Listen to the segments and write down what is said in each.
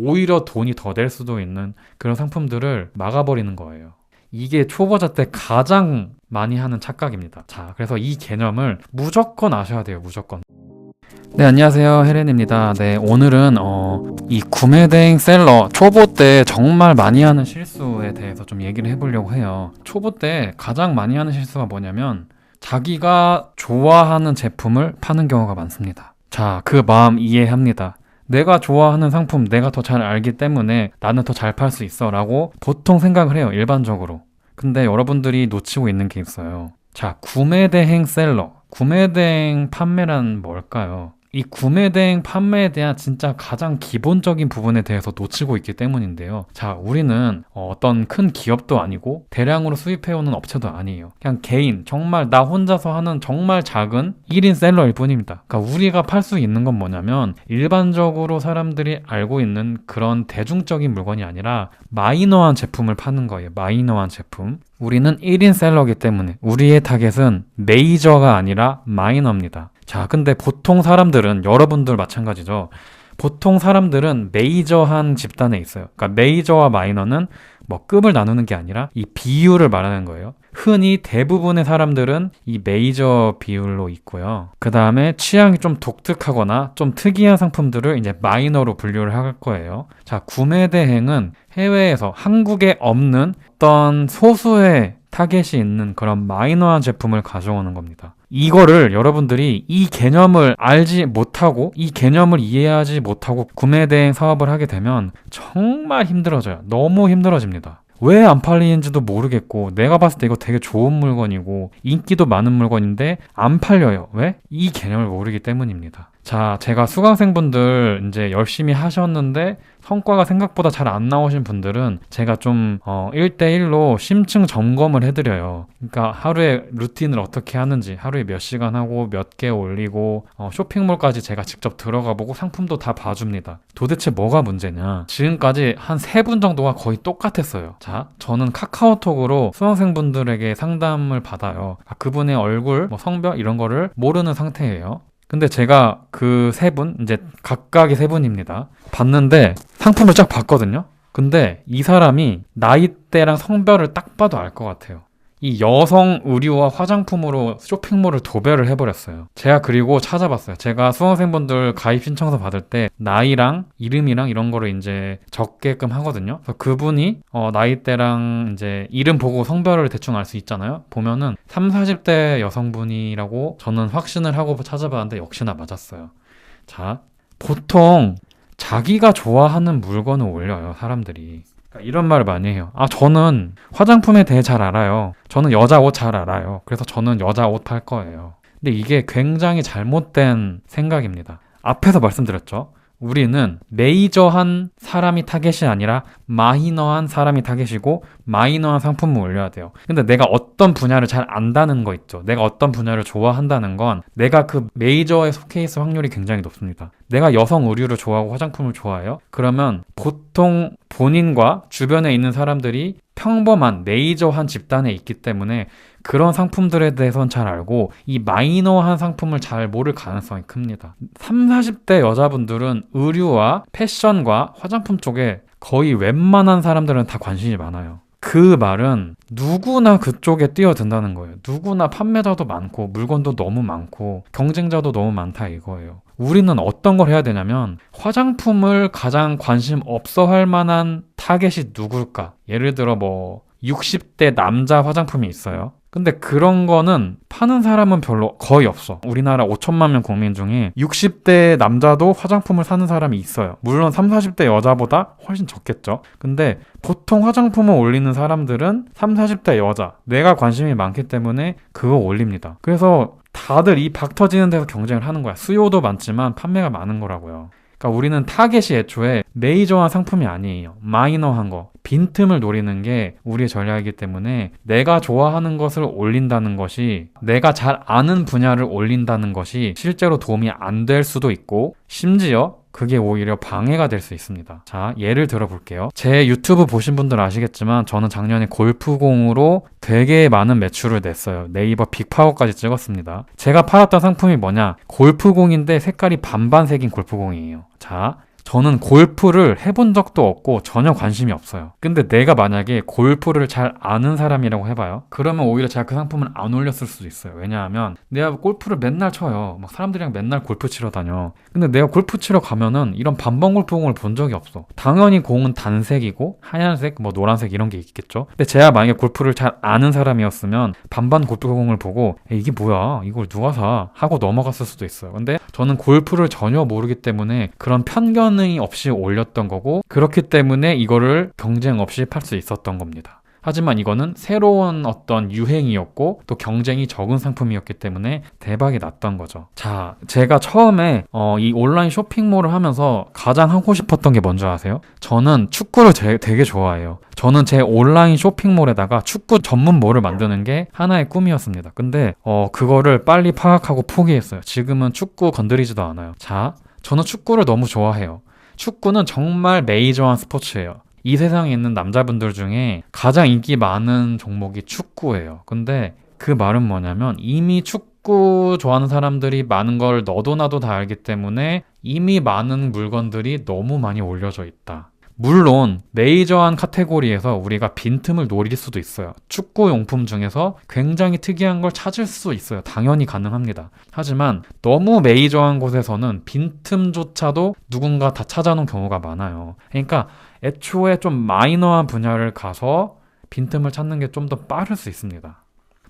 오히려 돈이 더 될 수도 있는 그런 상품들을 막아버리는 거예요. 이게 초보자 때 가장 많이 하는 착각입니다. 자, 그래서 이 개념을 무조건 아셔야 돼요, 무조건. 네, 안녕하세요. 혜렌입니다. 네, 오늘은, 어, 이 구매 대행 셀러 초보 때 정말 많이 하는 실수에 대해서 좀 얘기를 해보려고 해요. 초보 때 가장 많이 하는 실수가 뭐냐면, 자기가 좋아하는 제품을 파는 경우가 많습니다. 자, 그 마음 이해합니다. 내가 좋아하는 상품 내가 더 잘 알기 때문에 나는 더 잘 팔 수 있어 라고 보통 생각을 해요, 일반적으로. 근데 여러분들이 놓치고 있는 게 있어요. 자, 구매 대행 셀러. 구매 대행 판매란 뭘까요? 이 구매 대행 판매에 대한 진짜 가장 기본적인 부분에 대해서 놓치고 있기 때문인데요. 자, 우리는 어떤 큰 기업도 아니고 대량으로 수입해오는 업체도 아니에요. 그냥 개인, 정말 나 혼자서 하는 정말 작은 1인 셀러일 뿐입니다. 그러니까 우리가 팔 수 있는 건 뭐냐면 일반적으로 사람들이 알고 있는 그런 대중적인 물건이 아니라 마이너한 제품을 파는 거예요. 마이너한 제품. 우리는 1인 셀러기 때문에 우리의 타겟은 메이저가 아니라 마이너입니다. 자, 근데 보통 사람들은 여러분들 마찬가지죠. 보통 사람들은 메이저한 집단에 있어요. 그러니까 메이저와 마이너는 뭐 급을 나누는 게 아니라 이 비율을 말하는 거예요. 흔히 대부분의 사람들은 이 메이저 비율로 있고요. 그 다음에 취향이 좀 독특하거나 좀 특이한 상품들을 이제 마이너로 분류를 할 거예요. 자, 구매 대행은 해외에서 한국에 없는 어떤 소수의 타겟이 있는 그런 마이너한 제품을 가져오는 겁니다. 이거를 여러분들이 이 개념을 알지 못하고 이 개념을 이해하지 못하고 구매 대행 사업을 하게 되면 정말 힘들어져요. 너무 힘들어집니다. 왜 안 팔리는지도 모르겠고 내가 봤을 때 이거 되게 좋은 물건이고 인기도 많은 물건인데 안 팔려요. 왜? 이 개념을 모르기 때문입니다. 자, 제가 수강생분들 이제 열심히 하셨는데 성과가 생각보다 잘 안 나오신 분들은 제가 좀 어, 1대1로 심층 점검을 해드려요. 그러니까 하루에 루틴을 어떻게 하는지, 하루에 몇 시간 하고 몇 개 올리고 어, 쇼핑몰까지 제가 직접 들어가 보고 상품도 다 봐줍니다. 도대체 뭐가 문제냐? 지금까지 한 세 분 정도가 거의 똑같았어요. 자, 저는 카카오톡으로 수강생분들에게 상담을 받아요. 아, 그분의 얼굴, 뭐 성별 이런 거를 모르는 상태예요. 근데 제가 그 세 분, 이제 각각의 세 분입니다. 봤는데 상품을 쫙 봤거든요? 근데 이 사람이 나이대랑 성별을 딱 봐도 알 것 같아요. 이 여성 의류와 화장품으로 쇼핑몰을 도배를 해버렸어요. 제가 그리고 찾아봤어요. 제가 수강생분들 가입 신청서 받을 때 나이랑 이름이랑 이런 거를 이제 적게끔 하거든요. 그래서 그분이 어, 나이대랑 이제 이름 보고 성별을 대충 알 수 있잖아요. 보면은 3, 40대 여성분이라고 저는 확신을 하고 찾아봤는데 역시나 맞았어요. 자, 보통 자기가 좋아하는 물건을 올려요, 사람들이. 그러니까 이런 말을 많이 해요. 아, 저는 화장품에 대해 잘 알아요. 저는 여자 옷 잘 알아요. 그래서 저는 여자 옷 팔 거예요. 근데 이게 굉장히 잘못된 생각입니다. 앞에서 말씀드렸죠. 우리는 메이저한 사람이 타겟이 아니라 마이너한 사람이 타겟이고 마이너한 상품을 올려야 돼요. 근데 내가 어떤 분야를 잘 안다는 거 있죠. 내가 어떤 분야를 좋아한다는 건 내가 그 메이저에 속해 있을 확률이 굉장히 높습니다. 내가 여성 의류를 좋아하고 화장품을 좋아해요? 그러면 보통 본인과 주변에 있는 사람들이 평범한 메이저한 집단에 있기 때문에 그런 상품들에 대해서는 잘 알고 이 마이너한 상품을 잘 모를 가능성이 큽니다. 3, 40대 여자분들은 의류와 패션과 화장품 쪽에 거의 웬만한 사람들은 다 관심이 많아요. 그 말은 누구나 그쪽에 뛰어든다는 거예요. 누구나 판매자도 많고 물건도 너무 많고 경쟁자도 너무 많다 이거예요. 우리는 어떤 걸 해야 되냐면 화장품을 가장 관심 없어 할 만한 타겟이 누굴까? 예를 들어 뭐 60대 남자 화장품이 있어요. 근데 그런 거는 파는 사람은 별로 거의 없어. 우리나라 5천만 명 국민 중에 60대 남자도 화장품을 사는 사람이 있어요. 물론 3, 40대 여자보다 훨씬 적겠죠. 근데 보통 화장품을 올리는 사람들은 3, 40대 여자, 내가 관심이 많기 때문에 그거 올립니다. 그래서 다들 이 박 터지는 데서 경쟁을 하는 거야. 수요도 많지만 판매가 많은 거라고요. 그러니까 우리는 타겟이 애초에 메이저한 상품이 아니에요. 마이너한 거. 빈틈을 노리는 게 우리의 전략이기 때문에 내가 좋아하는 것을 올린다는 것이 내가 잘 아는 분야를 올린다는 것이 실제로 도움이 안 될 수도 있고 심지어 그게 오히려 방해가 될 수 있습니다. 자, 예를 들어 볼게요. 제 유튜브 보신 분들 아시겠지만 저는 작년에 골프공으로 되게 많은 매출을 냈어요. 네이버 빅파워까지 찍었습니다. 제가 팔았던 상품이 뭐냐? 골프공인데 색깔이 반반색인 골프공이에요. 자, 저는 골프를 해본 적도 없고 전혀 관심이 없어요. 근데 내가 만약에 골프를 잘 아는 사람이라고 해봐요. 그러면 오히려 제가 그 상품을 안 올렸을 수도 있어요. 왜냐하면 내가 골프를 맨날 쳐요. 막 사람들이랑 맨날 골프 치러 다녀. 근데 내가 골프 치러 가면은 이런 반반 골프공을 본 적이 없어. 당연히 공은 단색이고 하얀색, 뭐 노란색 이런 게 있겠죠. 근데 제가 만약에 골프를 잘 아는 사람이었으면 반반 골프공을 보고 이게 뭐야? 이걸 누가 사? 하고 넘어갔을 수도 있어요. 근데 저는 골프를 전혀 모르기 때문에 그런 편견 이 없이 올렸던 거고 그렇기 때문에 이거를 경쟁 없이 팔 수 있었던 겁니다. 하지만 이거는 새로운 어떤 유행이었고 또 경쟁이 적은 상품이었기 때문에 대박이 났던 거죠. 자, 제가 처음에 어, 이 온라인 쇼핑몰을 하면서 가장 하고 싶었던 게 뭔지 아세요? 저는 축구를 제- 되게 좋아해요. 저는 제 온라인 쇼핑몰에다가 축구 전문몰을 만드는 게 하나의 꿈이었습니다. 근데 어, 그거를 빨리 파악하고 포기했어요. 지금은 축구 건드리지도 않아요. 자, 저는 축구를 너무 좋아해요. 축구는 정말 메이저한 스포츠예요. 이 세상에 있는 남자분들 중에 가장 인기 많은 종목이 축구예요. 근데 그 말은 뭐냐면 이미 축구 좋아하는 사람들이 많은 걸 너도 나도 다 알기 때문에 이미 많은 물건들이 너무 많이 올려져 있다. 물론 메이저한 카테고리에서 우리가 빈틈을 노릴 수도 있어요. 축구 용품 중에서 굉장히 특이한 걸 찾을 수 있어요. 당연히 가능합니다. 하지만 너무 메이저한 곳에서는 빈틈조차도 누군가 다 찾아놓은 경우가 많아요. 그러니까 애초에 좀 마이너한 분야를 가서 빈틈을 찾는 게 좀 더 빠를 수 있습니다.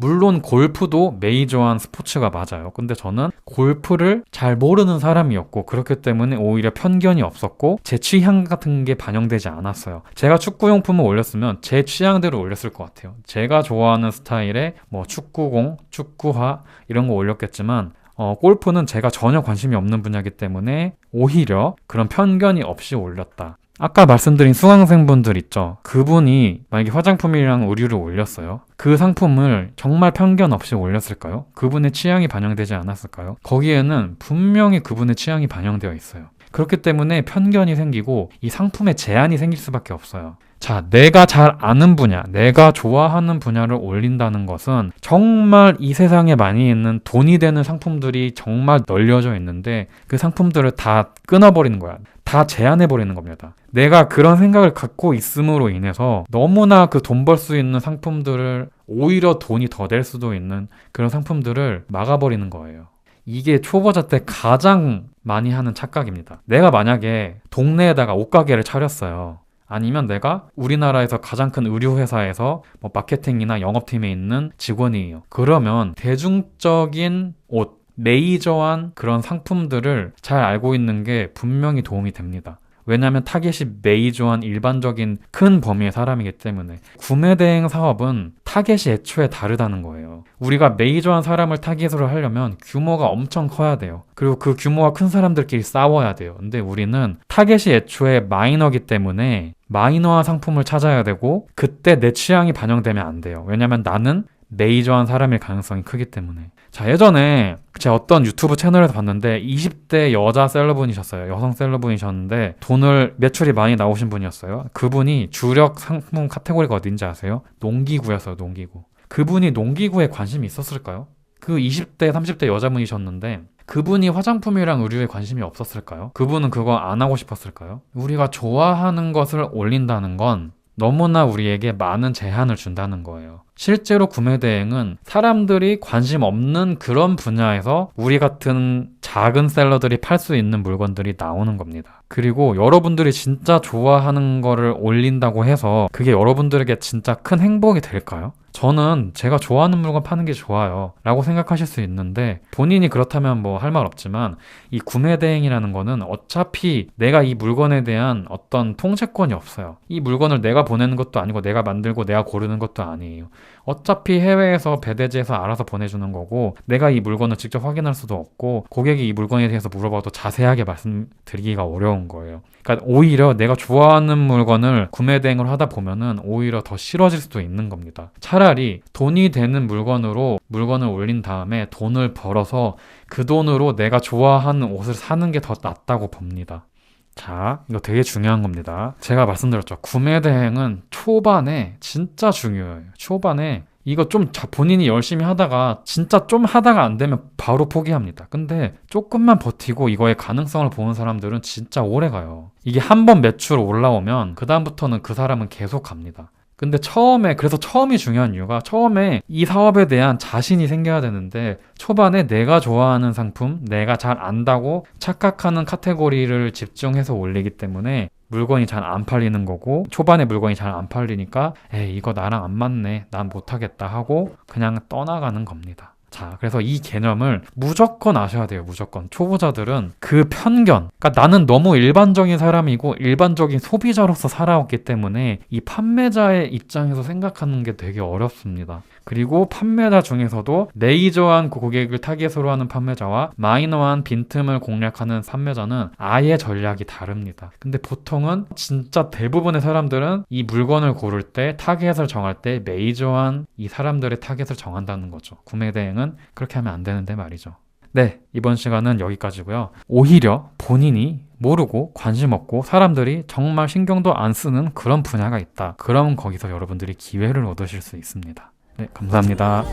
물론 골프도 메이저한 스포츠가 맞아요. 근데 저는 골프를 잘 모르는 사람이었고 그렇기 때문에 오히려 편견이 없었고 제 취향 같은 게 반영되지 않았어요. 제가 축구 용품을 올렸으면 제 취향대로 올렸을 것 같아요. 제가 좋아하는 스타일의 뭐 축구공, 축구화 이런 거 올렸겠지만 어, 골프는 제가 전혀 관심이 없는 분야이기 때문에 오히려 그런 편견이 없이 올렸다. 아까 말씀드린 수강생분들 있죠. 그분이 만약에 화장품이랑 의류를 올렸어요. 그 상품을 정말 편견 없이 올렸을까요? 그분의 취향이 반영되지 않았을까요? 거기에는 분명히 그분의 취향이 반영되어 있어요. 그렇기 때문에 편견이 생기고 이 상품에 제한이 생길 수밖에 없어요. 자, 내가 잘 아는 분야, 내가 좋아하는 분야를 올린다는 것은 정말 이 세상에 많이 있는 돈이 되는 상품들이 정말 널려져 있는데 그 상품들을 다 끊어버리는 거야. 다 제한해버리는 겁니다. 내가 그런 생각을 갖고 있음으로 인해서 너무나 그 돈 벌 수 있는 상품들을 오히려 돈이 더 될 수도 있는 그런 상품들을 막아버리는 거예요. 이게 초보자 때 가장 많이 하는 착각입니다. 내가 만약에 동네에다가 옷가게를 차렸어요. 아니면 내가 우리나라에서 가장 큰 의류회사에서 뭐 마케팅이나 영업팀에 있는 직원이에요. 그러면 대중적인 옷, 메이저한 그런 상품들을 잘 알고 있는 게 분명히 도움이 됩니다. 왜냐하면 타겟이 메이저한 일반적인 큰 범위의 사람이기 때문에 구매 대행 사업은 타겟이 애초에 다르다는 거예요. 우리가 메이저한 사람을 타겟으로 하려면 규모가 엄청 커야 돼요. 그리고 그 규모가 큰 사람들끼리 싸워야 돼요. 근데 우리는 타겟이 애초에 마이너기 때문에 마이너한 상품을 찾아야 되고 그때 내 취향이 반영되면 안 돼요. 왜냐면 나는 메이저한 사람일 가능성이 크기 때문에. 자, 예전에 제가 어떤 유튜브 채널에서 봤는데 20대 여자 셀러분이셨어요. 여성 셀러분이셨는데 돈을 매출이 많이 나오신 분이었어요. 그분이 주력 상품 카테고리가 어딘지 아세요? 농기구였어요, 농기구. 그분이 농기구에 관심이 있었을까요? 그 20대, 30대 여자분이셨는데 그분이 화장품이랑 의류에 관심이 없었을까요? 그분은 그거 안 하고 싶었을까요? 우리가 좋아하는 것을 올린다는 건 너무나 우리에게 많은 제한을 준다는 거예요. 실제로 구매 대행은 사람들이 관심 없는 그런 분야에서 우리 같은 작은 셀러들이 팔 수 있는 물건들이 나오는 겁니다. 그리고 여러분들이 진짜 좋아하는 거를 올린다고 해서 그게 여러분들에게 진짜 큰 행복이 될까요? 저는 제가 좋아하는 물건 파는 게 좋아요. 라고 생각하실 수 있는데 본인이 그렇다면 뭐 할 말 없지만 이 구매 대행이라는 거는 어차피 내가 이 물건에 대한 어떤 통제권이 없어요. 이 물건을 내가 보내는 것도 아니고 내가 만들고 내가 고르는 것도 아니에요. 어차피 해외에서 배대지에서 알아서 보내주는 거고 내가 이 물건을 직접 확인할 수도 없고 고객이 이 물건에 대해서 물어봐도 자세하게 말씀드리기가 어려운 거예요. 그러니까 오히려 내가 좋아하는 물건을 구매 대행을 하다 보면은 오히려 더 싫어질 수도 있는 겁니다. 차라리 돈이 되는 물건으로 물건을 올린 다음에 돈을 벌어서 그 돈으로 내가 좋아하는 옷을 사는 게 더 낫다고 봅니다. 자, 이거 되게 중요한 겁니다. 제가 말씀드렸죠. 구매 대행은 초반에 진짜 중요해요. 초반에 이거 좀 자- 본인이 열심히 하다가 진짜 좀 하다가 안 되면 바로 포기합니다. 근데 조금만 버티고 이거의 가능성을 보는 사람들은 진짜 오래 가요. 이게 한 번 매출 올라오면 그다음부터는 그 사람은 계속 갑니다. 근데 처음에 그래서 처음이 중요한 이유가 처음에 이 사업에 대한 자신이 생겨야 되는데 초반에 내가 좋아하는 상품, 내가 잘 안다고 착각하는 카테고리를 집중해서 올리기 때문에 물건이 잘 안 팔리는 거고 초반에 물건이 잘 안 팔리니까 에이 이거 나랑 안 맞네 난 못하겠다 하고 그냥 떠나가는 겁니다. 자, 그래서 이 개념을 무조건 아셔야 돼요, 무조건. 초보자들은 그 편견, 그러니까 나는 너무 일반적인 사람이고 일반적인 소비자로서 살아왔기 때문에 이 판매자의 입장에서 생각하는 게 되게 어렵습니다. 그리고 판매자 중에서도 메이저한 고객을 타겟으로 하는 판매자와 마이너한 빈틈을 공략하는 판매자는 아예 전략이 다릅니다. 근데 보통은 진짜 대부분의 사람들은 이 물건을 고를 때 타겟을 정할 때 메이저한 이 사람들의 타겟을 정한다는 거죠. 구매 대행은 그렇게 하면 안 되는데 말이죠. 네, 이번 시간은 여기까지고요. 오히려 본인이 모르고 관심 없고 사람들이 정말 신경도 안 쓰는 그런 분야가 있다. 그럼 거기서 여러분들이 기회를 얻으실 수 있습니다. 네, 감사합니다.